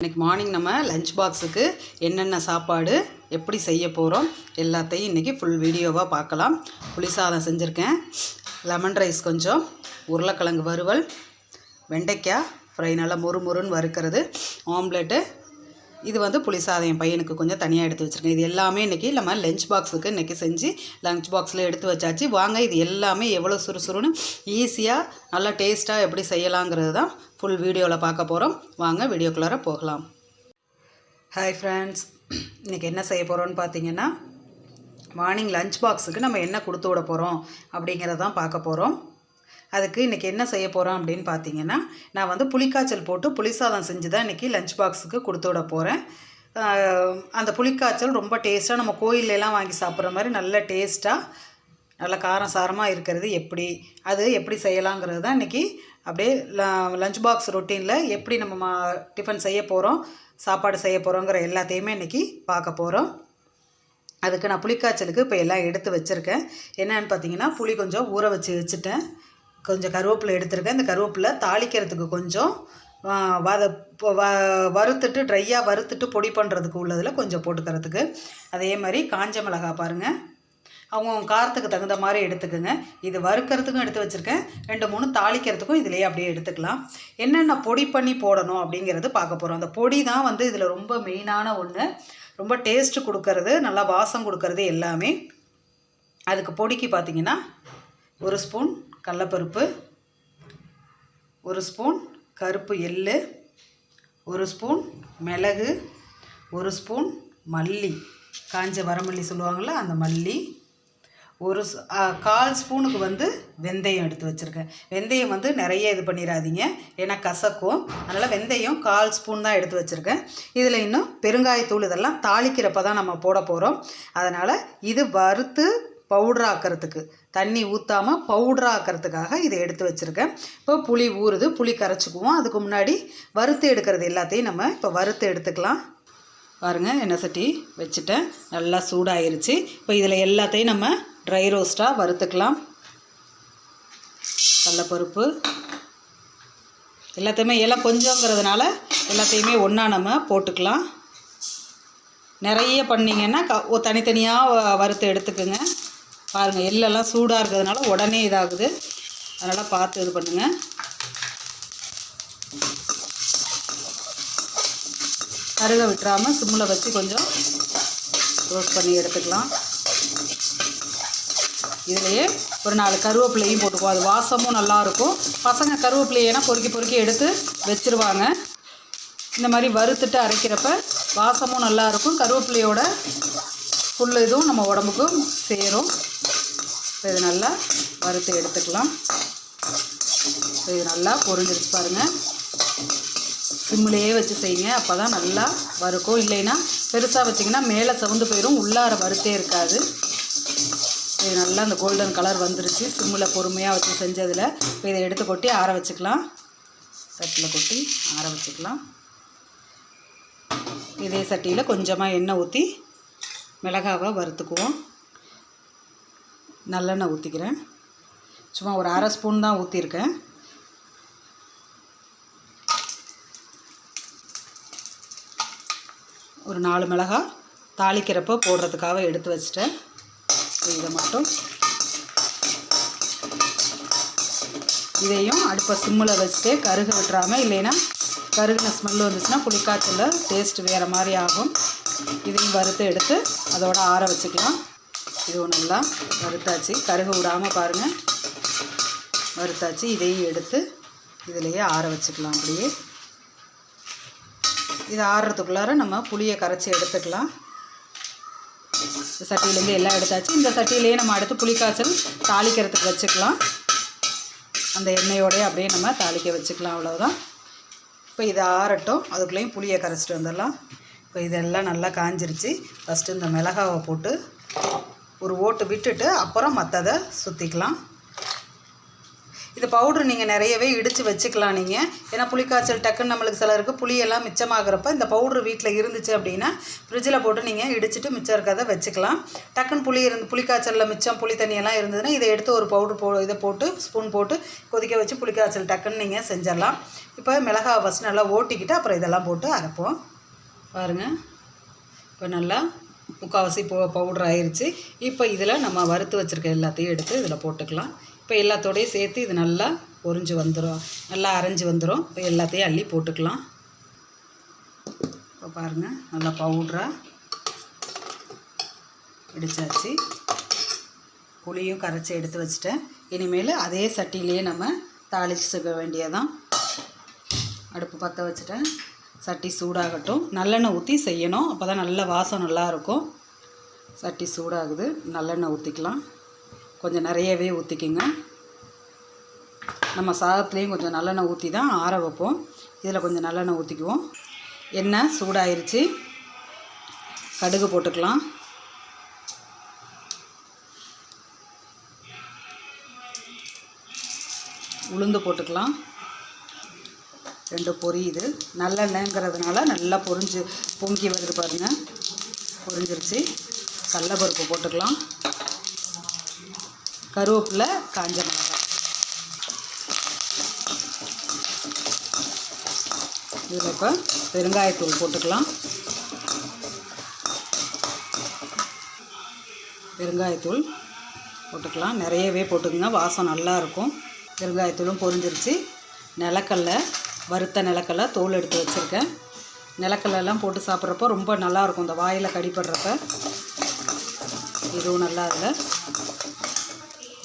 இன்னைக்கு மார்னிங் நம்ம லஞ்ச் பாக்ஸுக்கு என்னென்ன சாப்பாடு எப்படி செய்ய போகிறோம் எல்லாத்தையும் இன்றைக்கி ஃபுல் வீடியோவாக பார்க்கலாம். புளி சாதம் செஞ்சுருக்கேன். லெமன் ரைஸ் கொஞ்சம் உருளைக்கிழங்கு வறுவல் வெண்டைக்காய் ஃப்ரை நல்லா மொறு மொறுன்னு வறுக்கிறது ஆம்லெட்டு இது வந்து புளி என் பையனுக்கு கொஞ்சம் தனியாக எடுத்து வச்சுருக்கேன். இது எல்லாமே இன்றைக்கி நம்ம லஞ்ச் பாக்ஸுக்கு இன்றைக்கி செஞ்சு லஞ்ச் பாக்ஸில் எடுத்து வச்சாச்சு. வாங்க இது எல்லாமே எவ்வளோ சுறுசுறுன்னு ஈஸியாக நல்லா டேஸ்ட்டாக எப்படி செய்யலாங்கிறது தான் ஃபுல் வீடியோவில் பார்க்க போகிறோம் வாங்க வீடியோக்குள்ளார போகலாம். ஹாய் ஃப்ரெண்ட்ஸ் இன்றைக்கி என்ன செய்ய போகிறோன்னு பார்த்தீங்கன்னா மார்னிங் லஞ்ச் பாக்ஸுக்கு நம்ம என்ன கொடுத்து விட போகிறோம் அப்படிங்கிறதான் பார்க்க போகிறோம் அதுக்கு இன்றைக்கி என்ன செய்ய போகிறோம் அப்படின்னு பார்த்தீங்கன்னா நான் வந்து புளிக்காய்ச்சல் போட்டு புளிசாதம் செஞ்சு தான் இன்றைக்கி லஞ்ச் பாக்ஸுக்கு கொடுத்து விட போகிறேன் அந்த புளிக்காய்ச்சல் ரொம்ப டேஸ்ட்டாக நம்ம கோயிலெலாம் வாங்கி சாப்பிட்ற மாதிரி நல்ல டேஸ்ட்டாக நல்ல காரம் சாரமாக இருக்கிறது எப்படி அது எப்படி செய்யலாங்கிறது தான் இன்றைக்கி அப்படியே லஞ்ச் பாக்ஸ் ரொட்டீனில் எப்படி நம்ம மா டிஃபன் செய்ய போகிறோம் சாப்பாடு செய்ய போகிறோங்கிற எல்லாத்தையுமே இன்றைக்கி பார்க்க போகிறோம் அதுக்கு நான் புளிக்காய்ச்சலுக்கு இப்போ எல்லாம் எடுத்து வச்சுருக்கேன். என்னென்னு பார்த்தீங்கன்னா புளி கொஞ்சம் ஊற வச்சு வச்சுட்டேன். கொஞ்சம் கருவேப்பிலை எடுத்துருக்கேன். இந்த கருவேப்பிலை தாளிக்கிறதுக்கு கொஞ்சம் ஆ, வத வ வறுத்துட்டு ட்ரையாக வறுத்துட்டு பொடி பண்ணுறதுக்கு உள்ளதில் கொஞ்சம் போட்டுக்கிறதுக்கு. அதே மாதிரி காஞ்ச மிளகா பாருங்கள் அவங்க காரத்துக்கு தகுந்த மாதிரி எடுத்துக்கோங்க. இது வறுக்கிறதுக்கும் எடுத்து வச்சுருக்கேன். ரெண்டு மூணு தாளிக்கிறதுக்கும் இதிலேயே அப்படியே எடுத்துக்கலாம். என்னென்ன பொடி பண்ணி போடணும் அப்படிங்கிறது பார்க்க போகிறோம் அந்த பொடி தான் வந்து இதில் ரொம்ப மெயினான ஒன்று ரொம்ப டேஸ்ட்டு கொடுக்கறது நல்லா வாசம் கொடுக்கறது எல்லாமே. அதுக்கு பொடிக்கு பார்த்தீங்கன்னா ஒரு ஸ்பூன் கடலப்பருப்பு ஒரு ஸ்பூன் கருப்பு எள்ளு ஒரு ஸ்பூன் மிளகு ஒரு ஸ்பூன் மல்லி. காஞ்ச வரமல்லி சொல்லுவாங்கள்ல அந்த மல்லி. ஒரு ஸ்- கால் ஸ்பூனுக்கு வந்து வெந்தயம் எடுத்து வச்சுருக்கேன். வெந்தயம் வந்து நிறைய இது பண்ணிடாதீங்க. ஏன்னா கசக்கும். அதனால் வெந்தயம் கால் ஸ்பூன் தான் எடுத்து வச்சுருக்கேன். இதில் இன்னும் பெருங்காயத்தூள் இதெல்லாம் தாளிக்கிறப்ப தான் நம்ம போட போகிறோம் அதனால் இது வறுத்து பவுட்ராக்கிறதுக்கு தண்ணி ஊற்றாமல் பவுட்ராக்கிறதுக்காக இதை எடுத்து வச்சுருக்கேன். இப்போ புளி ஊறுது புளி கரைச்சிக்குவோம். அதுக்கு முன்னாடி வறுத்து எடுக்கிறது எல்லாத்தையும் நம்ம இப்போ வறுத்து எடுத்துக்கலாம். பாருங்கள் எண்ணெய் சட்டி வச்சுட்டேன். நல்லா சூடாயிருச்சு. இப்போ இதில் எல்லாத்தையும் நம்ம ட்ரை ரோஸ்ட்டாக வறுத்துக்கலாம். கடலப்பருப்பு. எல்லாத்தையுமே எல்லாம் கொஞ்சங்கிறதுனால எல்லாத்தையுமே ஒன்றா நம்ம போட்டுக்கலாம். நிறைய பண்ணிங்கன்னா க தனித்தனியாக வறுத்து எடுத்துக்குங்க. பாருங்கள் எள்ளெல்லாம் சூடாக இருக்கிறதுனால உடனே இதாகுது. அதனால் பார்த்து இது பண்ணுங்கள் கருக விட்டுறாமல் சிம்மில் வச்சு கொஞ்சம் ரோஸ்ட் பண்ணி எடுத்துக்கலாம். இதுலேயே ஒரு நாலு கருவேப்பிலையும் போட்டுக்குவோம். அது வாசமும் நல்லாயிருக்கும் பசங்க கருவேப்பிலையெல்லாம் பொறுக்கி பொறுக்கி எடுத்து வச்சிருவாங்க. இந்த மாதிரி வறுத்துட்டு அரைக்கிறப்ப வாசமும் நல்லாயிருக்கும் கருவேப்பிலையோட ஃபுல் இதுவும் நம்ம உடம்புக்கு சேரும். இப்போ இது நல்லா வறுத்து எடுத்துக்கலாம். இப்போ இது நல்லா பொறிஞ்சிருச்சு பாருங்கள் சிம்லேயே வச்சு செய்யுங்க. அப்போ தான் நல்லா வறுக்கும். இல்லைன்னா பெருசாக வச்சிங்கன்னா மேலே சவுந்து போயிடும் உள்ளார வறுத்தே இருக்காது. இது நல்லா அந்த கோல்டன் கலர் வந்துருச்சு. சிம்மில் பொறுமையாக வச்சு செஞ்சதில். இப்போ இதை எடுத்து கொட்டி ஆற வச்சுக்கலாம். தட்டில் கொட்டி ஆற வச்சுக்கலாம். இதே சட்டியில் கொஞ்சமாக எண்ணெய் ஊற்றி மிளகாவை வறுத்துக்குவோம். நல்லெண்ணெய் ஊற்றிக்கிறேன் சும்மா ஒரு அரை ஸ்பூன் தான் ஊற்றிருக்கேன் ஒரு நாலு மிளகாய் தாளிக்கிறப்போ போடுறதுக்காக எடுத்து வச்சிட்டேன். இதை மட்டும். இதையும் அடுப்பை சிம்மில் வச்சுட்டு கருக விட்டுறாமல் இல்லைன்னா கருகின ஸ்மெல் வந்துச்சுன்னா புளிக்காய்ச்சலில் டேஸ்ட் வேறு மாதிரி ஆகும். இதையும் வறுத்து எடுத்து அதோட ஆற வச்சுக்கலாம். இதுவும் நல்லா வறுத்தாச்சு. கருகு விடாமல் பாருங்கள் வறுத்தாச்சு. இதையும் எடுத்து இதிலையே ஆற வச்சுக்கலாம் அப்படியே. இது ஆறுறதுக்குள்ளார நம்ம புளியை கரைச்சி எடுத்துக்கலாம். இந்த சட்டியிலேருந்து எல்லாம் எடுத்தாச்சு. இந்த சட்டியிலேயே நம்ம அடுத்து புளிக்காய்ச்சல் தாளிக்கிறதுக்கு வச்சுக்கலாம். அந்த எண்ணெயோடய அப்படியே நம்ம தாளிக்க வச்சுக்கலாம். அவ்வளோதான் இப்போ இதை ஆறட்டும். அதுக்குள்ளேயும் புளியை கரைச்சிட்டு வந்துடலாம். இப்போ இதெல்லாம் நல்லா காஞ்சிருச்சு. ஃபஸ்ட்டு இந்த மிளகாவை போட்டு ஒரு ஓட்டு விட்டுட்டு அப்புறம் மற்றதை சுற்றிக்கலாம் இது பவுட்ரு நீங்கள் நிறையவே இடித்து வச்சுக்கலாம் நீங்கள் ஏன்னா புளிக்காய்ச்சல் டக்குன்னு நம்மளுக்கு சிலருக்கு புளியெல்லாம் மிச்சமாகிறப்ப இந்த பவுட்ரு வீட்டில் இருந்துச்சு அப்படின்னா ஃப்ரிட்ஜில் போட்டு நீங்கள் இடிச்சிட்டு மிச்சம் இருக்கிறத வச்சுக்கலாம். டக்குன்னு புளி இருந்து புளிக்காய்ச்சலில் மிச்சம் புளி தண்ணியெல்லாம் இருந்ததுன்னா இதை எடுத்து ஒரு பவுட்ரு போ இதை போட்டு ஸ்பூன் போட்டு கொதிக்க வச்சு புளிக்காய்ச்சல் டக்குன்னு நீங்கள் செஞ்சிடலாம். இப்போ மிளகாய் ஃபஸ்ட் நல்லா ஓட்டிக்கிட்டு அப்புறம் இதெல்லாம் போட்டு அரைப்போம். பாருங்கள் இப்போ நல்லா முக்கால்வாசி போ பவுடர் ஆயிடுச்சு இப்போ இதில் நம்ம வறுத்து வச்சுருக்க எல்லாத்தையும் எடுத்து இதில் போட்டுக்கலாம். இப்போ எல்லாத்தோடையும் சேர்த்து இது நல்லா பொறிஞ்சு வந்துடும் நல்லா அரைஞ்சு வந்துடும் இப்போ எல்லாத்தையும் அள்ளி போட்டுக்கலாம். இப்போ பாருங்கள் நல்லா பவுட்ராக இடிச்சாச்சு புளியும் கரைச்சி எடுத்து வச்சுட்டேன். இனிமேல் அதே சட்டியிலேயே நம்ம தாளிச்சுக்க வேண்டியதான் அடுப்பு பற்ற வச்சுட்டேன். சட்டி சூடாகட்டும். நல்லெண்ணெய் ஊற்றி செய்யணும். அப்போ தான் நல்ல வாசம் நல்லாயிருக்கும். சட்டி சூடாகுது. நல்லெண்ணெய் ஊற்றிக்கலாம் கொஞ்சம் நிறையவே ஊற்றிக்கிங்க நம்ம சாதத்துலேயும் கொஞ்சம் நல்லெண்ணெய் ஊற்றி தான் ஆற வைப்போம். இதில் கொஞ்சம் நல்லெண்ணெய் ஊற்றிக்குவோம் எண்ணெய் சூடாயிருச்சு. கடுகு போட்டுக்கலாம். உளுந்து போட்டுக்கலாம். ரெண்டு பொரியுது. நல்லெண்ணெய்ங்கிறதுனால நல்லா பொரிஞ்சு பொங்கி வருது பாருங்கள் பொரிஞ்சிருச்சு கடலப்பருப்பு போட்டுக்கலாம். கருவேப்பிலை காஞ்ச மிளகாய். இதில் இப்போ பெருங்காயத்தூள் போட்டுக்கலாம். பெருங்காயத்தூள் போட்டுக்கலாம். நிறையவே போட்டுக்கோங்க. வாசம் நல்லா இருக்கும். பெருங்காயத்தூளும் பொரிஞ்சிருச்சு நிலக்கடலை வறுத்த நிலக்கல்ல தோல் எடுத்து வச்சுருக்கேன். நிலக்கடலாம் போட்டு சாப்பிட்றப்போ ரொம்ப நல்லாயிருக்கும். இந்த வாயில் கடிப்படுறப்ப இதுவும் நல்லா அதில்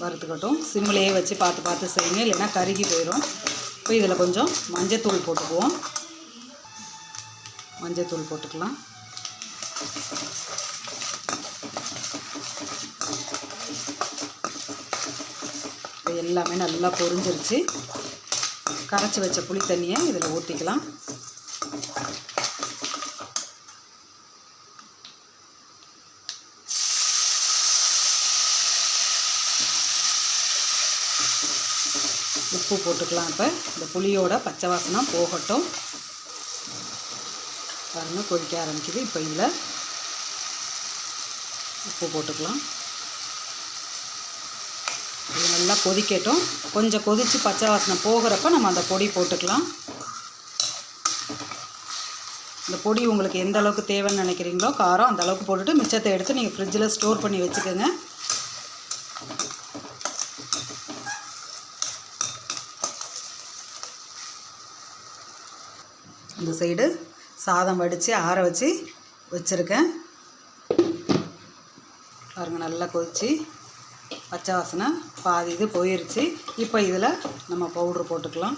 வறுத்துக்கட்டும். சிம்லேயே வச்சு பார்த்து பார்த்து செய்யுங்க. இல்லைன்னா கருகி போயிடும். இப்போ இதில் கொஞ்சம் மஞ்சத்தூள் போட்டுக்குவோம். மஞ்சத்தூள் போட்டுக்கலாம். எல்லாமே நல்லா பொரிஞ்சிருச்சு. கரைச்சி வச்ச புளி தண்ணியை இதில் ஊற்றிக்கலாம். உப்பு போட்டுக்கலாம் இப்போ. இந்த புளியோட பச்சை வாசனை போகட்டும். பாருங்கள் கொதிக்க ஆரம்பிக்குது. இப்போ இதில் உப்பு போட்டுக்கலாம். நல்லா கொதிக்கட்டும். கொஞ்சம் கொதித்து பச்சை வாசனை போகிறப்ப நம்ம அந்த பொடி போட்டுக்கலாம். இந்த பொடி உங்களுக்கு எந்த அளவுக்கு தேவைன்னு நினைக்கிறீங்களோ காரம் அந்த அளவுக்கு போட்டுட்டு மிச்சத்தை எடுத்து நீங்கள் ஃப்ரிட்ஜில் ஸ்டோர் பண்ணி வச்சுக்கோங்க. இந்த சைடு சாதம் வடித்து ஆற வச்சு வச்சுருக்கேன். பாருங்கள் நல்லா கொதித்து பச்சை வாசனை பாதி இது போயிருச்சு. இப்போ இதில் நம்ம பவுட்ரு போட்டுக்கலாம்.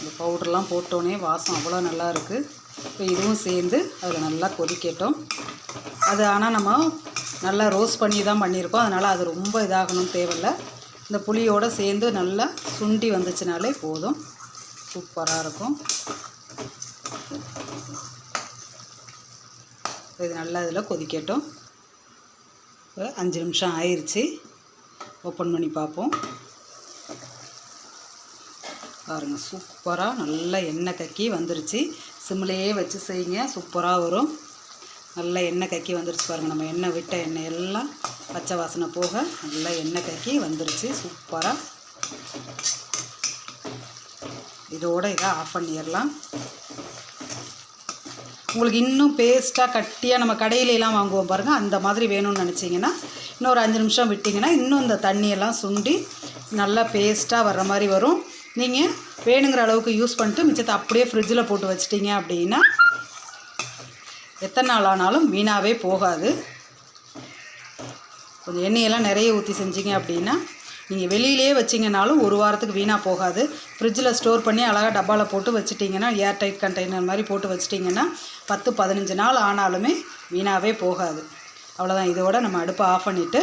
இந்த பவுடர்லாம் போட்டோன்னே வாசம் அவ்வளோ நல்லா இருக்குது இப்போ இதுவும் சேர்ந்து அதில் நல்லா கொதிக்கட்டும். அது ஆனால் நம்ம நல்லா ரோஸ்ட் பண்ணி தான் பண்ணியிருக்கோம். அதனால் அது ரொம்ப இதாகணும் தேவையில்லை. இந்த புளியோடு சேர்ந்து நல்லா சுண்டி வந்துச்சுனாலே போதும். சூப்பராக இருக்கும். இது நல்லா இதில் கொதிக்கட்டும். இப்போ அஞ்சு நிமிஷம் ஆயிடுச்சு ஓப்பன் பண்ணி பார்ப்போம். பாருங்கள் சூப்பராக நல்லா எண்ணெய் கக்கி வந்துருச்சு. சிம்லேயே வச்சு செய்யுங்க சூப்பராக வரும். நல்லா எண்ணெய் கக்கி வந்துருச்சு பாருங்கள் நம்ம எண்ணெய் விட்ட எண்ணெய் எல்லாம் பச்சை வாசனை போக நல்லா எண்ணெய் கக்கி வந்துருச்சு சூப்பராக இதோட இதை ஆஃப் பண்ணிடலாம். உங்களுக்கு இன்னும் பேஸ்ட்டாக கட்டியாக நம்ம கடையிலலாம் வாங்குவோம் பாருங்கள் அந்த மாதிரி வேணும்னு நினச்சிங்கன்னா இன்னொரு அஞ்சு நிமிஷம் விட்டிங்கன்னா இன்னும் இந்த தண்ணியெல்லாம் சுண்டி நல்லா பேஸ்ட்டாக வர்ற மாதிரி வரும். நீங்கள் வேணுங்கிற அளவுக்கு யூஸ் பண்ணிட்டு மிச்சத்தை அப்படியே ஃப்ரிட்ஜில் போட்டு வச்சிட்டிங்க அப்படின்னா எத்தனை நாள் ஆனாலும் வீணாகவே போகாது. கொஞ்சம் எண்ணெயெல்லாம் நிறைய ஊற்றி செஞ்சீங்க அப்படின்னா நீங்கள் வெளியிலேயே வச்சிங்கனாலும் ஒரு வாரத்துக்கு வீணாக போகாது. ஃப்ரிட்ஜில் ஸ்டோர் பண்ணி அழகாக டப்பாவில் போட்டு வச்சுட்டிங்கன்னா ஏர் டைட் கண்டெய்னர் மாதிரி போட்டு வச்சிட்டிங்கன்னா பத்து பதினஞ்சு நாள் ஆனாலுமே வீணாகவே போகாது. அவ்வளோதான் இதோட நம்ம அடுப்பை ஆஃப் பண்ணிவிட்டு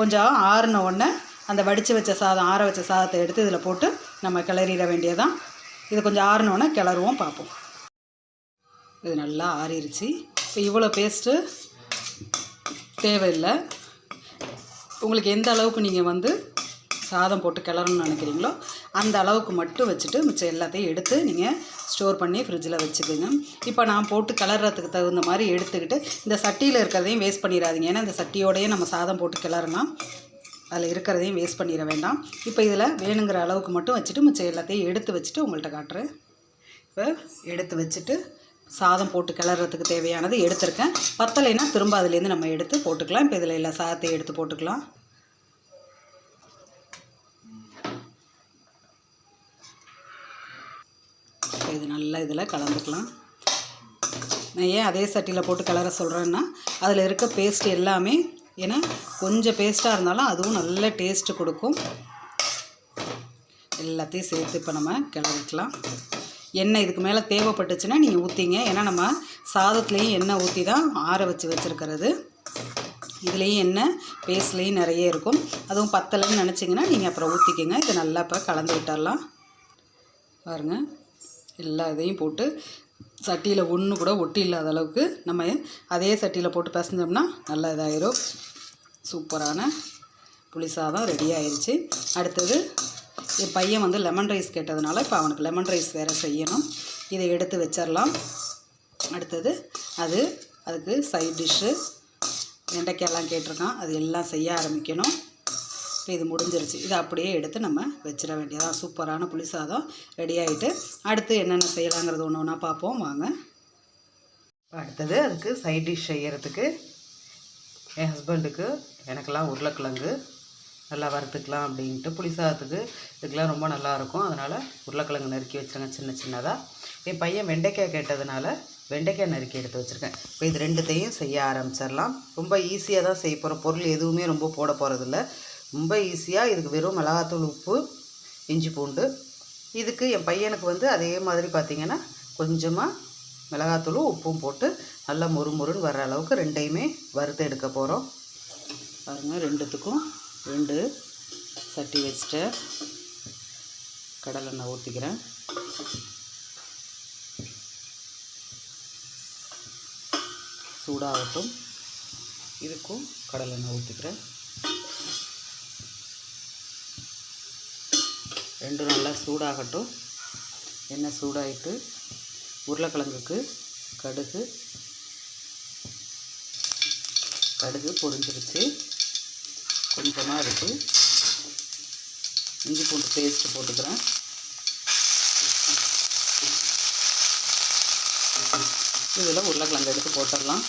கொஞ்சம் ஆறுன உடனே அந்த வடித்து வச்ச சாதம் ஆற வச்ச சாதத்தை எடுத்து இதில் போட்டு நம்ம கிளறிட வேண்டியதான் இது கொஞ்சம் ஆறினோடனே கிளறுவோம் பார்ப்போம். இது நல்லா ஆறிடுச்சு இப்போ இவ்வளோ பேஸ்ட்டு தேவையில்லை. உங்களுக்கு எந்த அளவுக்கு நீங்கள் வந்து சாதம் போட்டு கிளறணும்னு நினைக்கிறீங்களோ அந்த அளவுக்கு மட்டும் வச்சுட்டு மிச்சம் எல்லாத்தையும் எடுத்து நீங்கள் ஸ்டோர் பண்ணி ஃப்ரிட்ஜில் வச்சுக்கோங்க. இப்போ நான் போட்டு கிளறதுக்கு தகுந்த மாதிரி எடுத்துக்கிட்டு இந்த சட்டியில் இருக்கிறதையும் வேஸ்ட் பண்ணிடாதீங்க. ஏன்னா இந்த சட்டியோடையே நம்ம சாதம் போட்டு கிளறலாம். அதில் இருக்கிறதையும் வேஸ்ட் பண்ணிட வேண்டாம். இப்போ இதில் வேணுங்கிற அளவுக்கு மட்டும் வச்சுட்டு மிச்சம் எல்லாத்தையும் எடுத்து வச்சுட்டு உங்கள்கிட்ட காட்டுறேன். இப்போ எடுத்து வச்சுட்டு சாதம் போட்டு கிளறதுக்கு தேவையானது எடுத்திருக்கேன். பத்தலைன்னா திரும்ப அதுலேருந்து நம்ம எடுத்து போட்டுக்கலாம். இப்போ இதில் எல்லா சாதத்தையும் எடுத்து போட்டுக்கலாம். இது நல்லா இதில் கலந்துக்கலாம். நான் ஏன் அதே சட்டியில் போட்டு கிளற சொல்கிறேன்னா அதில் இருக்க பேஸ்ட் எல்லாமே ஏன்னா கொஞ்சம் பேஸ்ட்டாக இருந்தாலும் அதுவும் நல்ல டேஸ்ட்டு கொடுக்கும். எல்லாத்தையும் சேர்த்து இப்போ நம்ம கிளறிக்கலாம். எண்ணெய் இதுக்கு மேலே தேவைப்பட்டுச்சுன்னா நீங்கள் ஊற்றிங்க ஏன்னா நம்ம சாதத்துலேயும் எண்ணெய் ஊற்றி தான் ஆற வச்சு வச்சுருக்கிறது. இதுலேயும் எண்ணெய் பேஸ்ட்லேயும் நிறைய இருக்கும். அதுவும் பத்தலைன்னு நினச்சிங்கன்னா நீங்கள் அப்புறம் ஊற்றிக்கோங்க இதை நல்லா இப்போ கலந்து விட்டுடலாம் பாருங்கள் எல்லா இதையும் போட்டு சட்டியில் ஒன்று கூட ஒட்டி இல்லாத அளவுக்கு நம்ம அதே சட்டியில் போட்டு பிசைஞ்சோம்னா நல்லா இதாகிடும் சூப்பரான புளி சாதம் ரெடி ஆயிடுச்சு அடுத்தது என் பையன் வந்து லெமன் ரைஸ் கேட்டதுனால இப்போ அவனுக்கு லெமன் ரைஸ் வேறு செய்யணும். இதை எடுத்து வச்சிடலாம் அடுத்தது அது அதுக்கு சைட் டிஷ்ஷு வெண்டைக்காயெல்லாம் கேட்டிருக்கான். அது எல்லாம் செய்ய ஆரம்பிக்கணும். இது முடிஞ்சிருச்சு. இதை அப்படியே எடுத்து நம்ம வச்சிட வேண்டியதான் சூப்பரான புளி சாதம் ரெடி ஆகிட்டு அடுத்து என்னென்ன செய்யலாங்கிறது ஒன்று ஒன்றா பார்ப்போம். வாங்க. அடுத்தது அதுக்கு சைட் டிஷ் செய்கிறதுக்கு என் ஹஸ்பண்டுக்கு எனக்கெல்லாம் உருளைக்கிழங்கு நல்லா வறுத்துக்கலாம் அப்படின்ட்டு புளி சாதத்துக்கு இதுக்கெலாம் ரொம்ப நல்லாயிருக்கும் அதனால் உருளைக்கிழங்கு நறுக்கி வச்சுருங்க சின்ன சின்னதாக என் பையன் வெண்டைக்காய் கேட்டதுனால வெண்டைக்காய் நறுக்கி எடுத்து வச்சுருக்கேன். இப்போ இது ரெண்டுத்தையும் செய்ய ஆரம்பிச்சிடலாம். ரொம்ப ஈஸியாக தான் செய்ய போகிற பொருள் எதுவுமே ரொம்ப போட போகிறதில்ல ரொம்ப ஈஸியாக இதுக்கு வெறும் மிளகாத்தூள் உப்பு இஞ்சி பூண்டு. இதுக்கு என் பையனுக்கு வந்து அதே மாதிரி பார்த்திங்கன்னா கொஞ்சமாக மிளகாத்தூளும் உப்பும் போட்டு நல்லா மொறு மொறுன்னு வர்ற அளவுக்கு ரெண்டையுமே வறுத்து எடுக்க போகிறோம் பாருங்கள் ரெண்டுத்துக்கும் ரெண்டு சட்டி வச்சுட்டு கடலெண்ணெய் ஊற்றிக்கிறேன் சூடாகட்டும். இதுக்கும் கடலெண்ணெய் ஊற்றிக்கிறேன் ரெண்டும் நல்லா சூடாகட்டும். எண்ணெய் சூடாகிட்டு உருளைக்கிழங்குக்கு கடுகு கடுகு பொரிஞ்சிருச்சு. கொஞ்சமாக இருக்குது இஞ்சி பூண்டு பேஸ்ட்டு போட்டுக்கிறேன். இதில் உருளைக்கிழங்கு எடுத்து போட்டுடலாம்.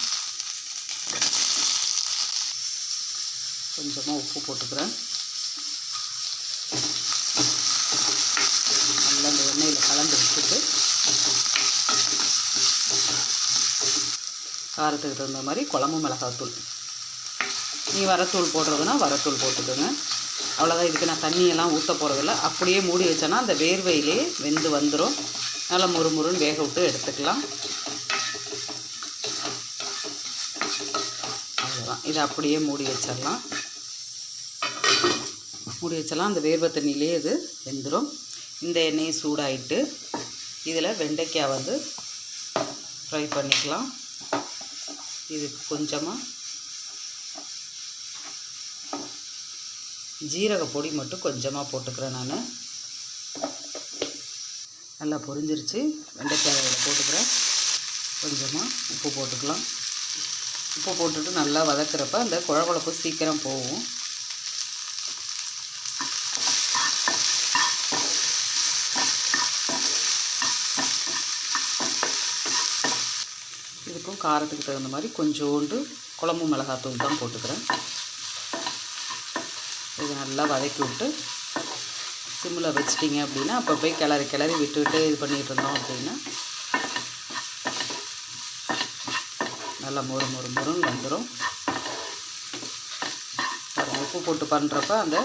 கொஞ்சமாக உப்பு போட்டுக்கிறேன் நல்லா இந்த எண்ணெயில் கலந்து வச்சுட்டு காரத்துக்கு தகுந்த மாதிரி குழம்பு மிளகாத்தூள் நீ வரத்தூள் போடுறதுன்னா வரத்தூள் போட்டுக்கோங்க. அவ்வளோதான் இதுக்கு நான் தண்ணியெல்லாம் ஊற்ற போகிறதில்ல அப்படியே மூடி வச்சேன்னா அந்த வேர்வையிலே வெந்து வந்துடும் நல்லா முறுமுறுன்னு வேக விட்டு எடுத்துக்கலாம். அவ்வளோதான் இதை அப்படியே மூடி வச்சிடலாம். மூடி வச்சலாம் அந்த வேர்வை தண்ணியிலே இது வெந்துடும் இந்த எண்ணெயை சூடாயிட்டு இதில் வெண்டைக்காய் வந்து ஃப்ரை பண்ணிக்கலாம். இது கொஞ்சமாக ஜீரக பொடி மட்டும் கொஞ்சமாக போட்டுக்கிறேன் நான். நல்லா பொரிஞ்சிருச்சு. வெண்டைக்காய் இதில் போட்டுக்கிறேன். கொஞ்சமாக உப்பு போட்டுக்கலாம். உப்பு போட்டுட்டு நல்லா வதக்கிறப்ப அந்த குழகுழப்பு சீக்கிரம் போகும் இதுக்கும் காரத்துக்கு தகுந்த மாதிரி கொஞ்சோண்டு குழம்பு மிளகாத்தூள் தான் போட்டுக்கிறேன். இது நல்லா வதக்கி விட்டு சிம்மில் வச்சிட்டிங்க அப்படின்னா அப்போ போய் கிளறி கிளறி விட்டுவிட்டு இது பண்ணிகிட்டு இருந்தோம் அப்படின்னா நல்லா மொறு மொறு மொறுன்னு வந்துடும் உப்பு போட்டு பண்ணுறப்ப அந்த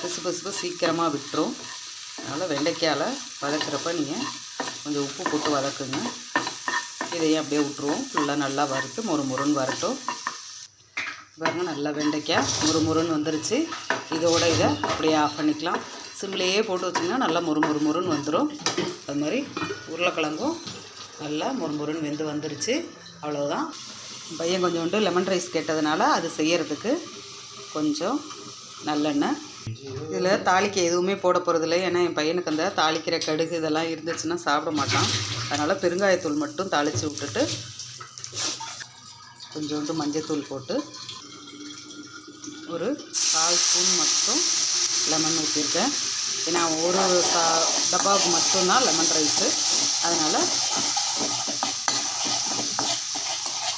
பிசு பிசுப்பு சீக்கிரமாக விட்டுரும். அதனால் வெண்டைக்காயில் வதக்குறப்ப நீங்கள் கொஞ்சம் உப்பு போட்டு வதக்குங்க. இதையும் அப்படியே விட்ருவோம் ஃபுல்லாக நல்லா வறுத்து மொறு மொறுன்னு வரட்டும். பாருங்க நல்லா வெண்டைக்காய் முறு முறுன்னு வந்துருச்சு. இதோட இதை அப்படியே ஆஃப் பண்ணிக்கலாம். சிம்லேயே போட்டு வச்சிங்கன்னா நல்லா முறு முறு முறுன்னு வந்துடும் அது மாதிரி உருளைக்கிழங்கும் நல்லா முறு முறுன்னு வெந்து வந்துருச்சு. அவ்வளோதான் பையன் கொஞ்சோண்டு லெமன் ரைஸ் கேட்டதுனால அது செய்கிறதுக்கு கொஞ்சம் நல்லெண்ணெய் இதில் தாளிக்க எதுவுமே போட போகிறதில்ல ஏன்னா என் பையனுக்கு அந்த தாளிக்கிற கடுகு இதெல்லாம் இருந்துச்சுன்னா சாப்பிட மாட்டான். அதனால் பெருங்காயத்தூள் மட்டும் தாளித்து விட்டுட்டு கொஞ்சோண்டு மஞ்சத்தூள் போட்டு ஒரு கால் ஸ்பூன் மட்டும் லெமன் ஊற்றிருக்கேன் ஏன்னா ஒரு சா டப்பாவுக்கு மட்டும்தான் லெமன் ரைஸு. அதனால்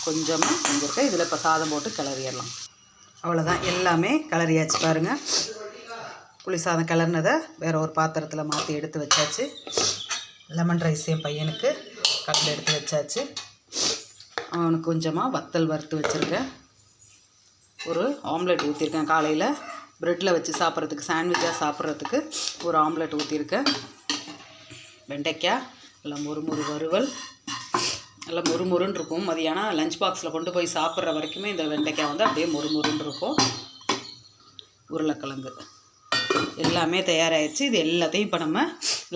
கொஞ்சமாக செஞ்சுருக்கேன். இதில் இப்போ சாதம் போட்டு கிளறிடலாம். அவ்வளோதான். எல்லாமே கிளறியாச்சு பாருங்கள் புளி சாதம் கிளறினதை வேறு ஒரு பாத்திரத்தில் மாற்றி எடுத்து வச்சாச்சு. லெமன் ரைஸ் என் பையனுக்கு கப்பில் எடுத்து வச்சாச்சு. அவனுக்கு கொஞ்சமாக வத்தல் வறுத்து வச்சுருக்கேன். ஒரு ஆம்லெட் ஊற்றிருக்கேன் காலையில். ப்ரெட்டில் வச்சு சாப்பிட்றதுக்கு சாண்ட்விச்சாக சாப்பிட்றதுக்கு ஒரு ஆம்லெட் ஊற்றிருக்கேன் வெண்டைக்காய் நல்லா முறுமுறு வறுவல். நல்லா முறுமுறுன்னு இருக்கும். மதியானம் லஞ்ச் பாக்ஸில் கொண்டு போய் சாப்பிட்ற வரைக்குமே இந்த வெண்டைக்காய் வந்து அப்படியே முறுமுறுன்னு இருக்கும். உருளைக்கிழங்கு. எல்லாமே தயாராகிடுச்சு இது எல்லாத்தையும் இப்போ நம்ம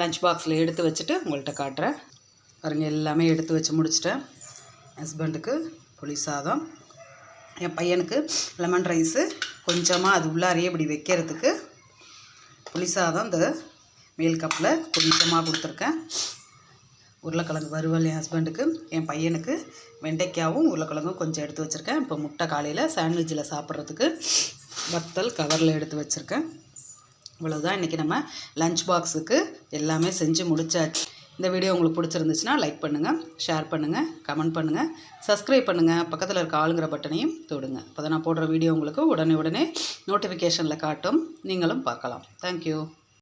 லஞ்ச் பாக்ஸில் எடுத்து வச்சுட்டு உங்கள்கிட்ட காட்டுறேன். பாருங்கள் எல்லாமே எடுத்து வச்சு முடிச்சிட்டேன். ஹஸ்பண்டுக்கு புளி சாதம் என் பையனுக்கு லெமன் ரைஸு கொஞ்சமாக அது உள்ளாரையே இப்படி வைக்கிறதுக்கு புளி சாதம் இந்த மேல் கப்பில் கொஞ்சமாக கொடுத்துருக்கேன். உருளைக்கிழங்கு வறுவல் என் ஹஸ்பண்டுக்கு என் பையனுக்கு வெண்டைக்காவும் உருளைக்கிழங்கும் கொஞ்சம் எடுத்து வச்சுருக்கேன். இப்போ முட்டை காலையில் சாண்ட்விட்சில் சாப்பிட்றதுக்கு வத்தல் கவரில் எடுத்து வச்சுருக்கேன். இவ்வளோதான் இன்றைக்கி நம்ம லஞ்ச் பாக்ஸுக்கு எல்லாமே செஞ்சு முடிச்சாச்சு. இந்த வீடியோ உங்களுக்கு பிடிச்சிருந்துச்சுன்னா லைக் பண்ணுங்கள் ஷேர் பண்ணுங்கள் கமெண்ட் பண்ணுங்கள் சப்ஸ்கிரைப் பண்ணுங்கள் பக்கத்தில் இருக்க ஆளுங்கிற பட்டனையும் தொடுங்க. அப்போ நான் போடுற வீடியோ உங்களுக்கு உடனே உடனே நோட்டிஃபிகேஷனில் காட்டும். நீங்களும் பார்க்கலாம். தேங்க்யூ